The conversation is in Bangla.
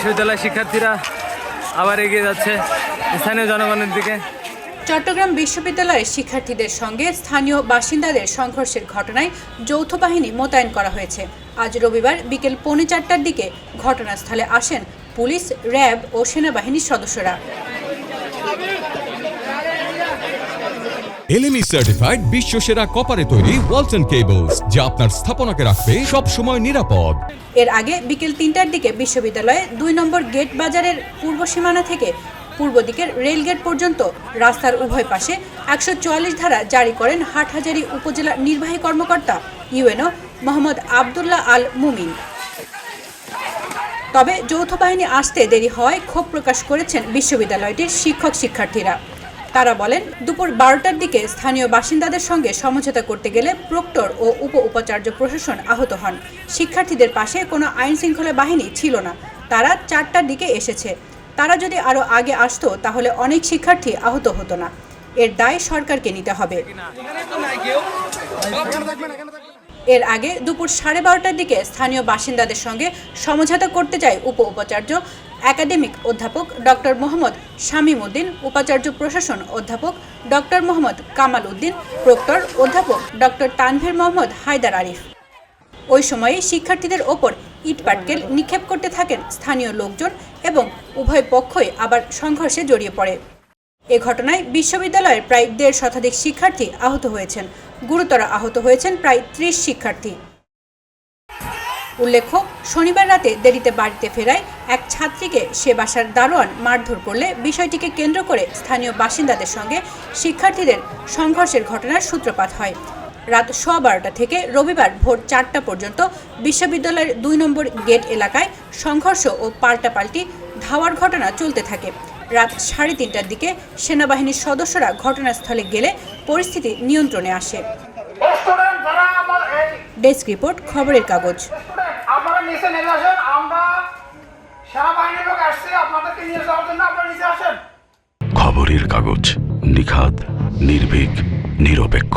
বিশ্ববিদ্যালয়ের শিক্ষার্থীরা আবার এগিয়ে যাচ্ছে স্থানীয় জনগণের দিকে। চট্টগ্রাম বিশ্ববিদ্যালয়ের শিক্ষার্থীদের সঙ্গে স্থানীয় বাসিন্দাদের সংঘর্ষের ঘটনায় যৌথ বাহিনী মোতায়েন করা হয়েছে। আজ রবিবার বিকেল পৌনে চারটার দিকে ঘটনাস্থলে আসেন পুলিশ, র্যাব ও সেনাবাহিনীর সদস্যরা। এলএমই সার্টিফাইড বিশ্ব সেরা কপারে তৈরি কেবলস যা আপনার স্থাপনাকে রাখবে সব সময় নিরাপদ। এর আগে বিকেল তিনটার দিকে বিশ্ববিদ্যালয়ে দুই নম্বর গেট বাজারের পূর্ব সীমানা থেকে পূর্ব দিকের পর্যন্ত রাস্তার উভয় পাশে একশো চুয়াল্লিশ ধারা জারি করেন হাটহাজারী উপজেলা নির্বাহী কর্মকর্তা ইউএনও মোহাম্মদ আবদুল্লাহ আল মুমিন। তবে যৌথ বাহিনী আসতে দেরি হওয়ায় ক্ষোভ প্রকাশ করেছেন বিশ্ববিদ্যালয়টির শিক্ষক শিক্ষার্থীরা তারা বলেন, দুপুর বারোটার দিকে স্থানীয় বাসিন্দাদের সঙ্গে সমঝোতা করতে গেলে প্রক্টর ও উপ উপাচার্য প্রশাসন আহত হন। শিক্ষার্থীদের পাশে কোনো আইন শৃঙ্খলা বাহিনী ছিল না। তারা চারটার দিকে এসেছে। তারা যদি আরও আগে আসতো, তাহলে অনেক শিক্ষার্থী আহত হতো না। এর দায় সরকারকে নিতে হবে। এর আগে দুপুর সাড়ে বারোটার দিকে স্থানীয় বাসিন্দাদের সঙ্গে সমঝোতা করতে যায় উপ উপাচার্য, একাডেমিক অধ্যাপক ডক্টর মোহাম্মদ শামীম উদ্দিন উপাচার্য প্রশাসন অধ্যাপক ডক্টর মোহাম্মদ কামাল উদ্দিন, প্রক্টর অধ্যাপক ডক্টর তানভীর মোহাম্মদ হায়দার আরিফ। ওই সময়ে শিক্ষার্থীদের ওপর ইটপাটকেল নিক্ষেপ করতে থাকেন স্থানীয় লোকজন এবং উভয় পক্ষই আবার সংঘর্ষে জড়িয়ে পড়ে। এ ঘটনায় বিশ্ববিদ্যালয়ের প্রায় দেড় শতাধিক শিক্ষার্থী আহত হয়েছেন। গুরুতর আহত হয়েছেন প্রায় ত্রিশ শিক্ষার্থী। উল্লেখ্য, শনিবার রাতে দেরিতে বাড়িতে ফেরায় এক ছাত্রীকে সে বাসার দারোয়ান মারধর করলে বিষয়টিকে কেন্দ্র করে স্থানীয় বাসিন্দাদের সঙ্গে শিক্ষার্থীদের সংঘর্ষের ঘটনার সূত্রপাত হয়। রাত সোয়া বারোটা থেকে রবিবার ভোর চারটা পর্যন্ত বিশ্ববিদ্যালয়ের দুই নম্বর গেট এলাকায় সংঘর্ষ ও পাল্টাপাল্টি ধাওয়ার ঘটনা চলতে থাকে। রাত সাড়ে তিনটার দিকে সেনাবাহিনীর সদস্যরা ঘটনাস্থলে গেলে পরিস্থিতি নিয়ন্ত্রণে আসে। ডেস্ক রিপোর্ট খবরের কাগজ। আপনারা নিচে নেমে আসেন আমরা সেনাবাহিনীর লোক আসছে আপনাদেরকে নিয়ে যাওয়ার জন্য আপনারা নিচে আসেন। খবরের কাগজ নিখাদ নির্ভীক নিরপেক্ষ।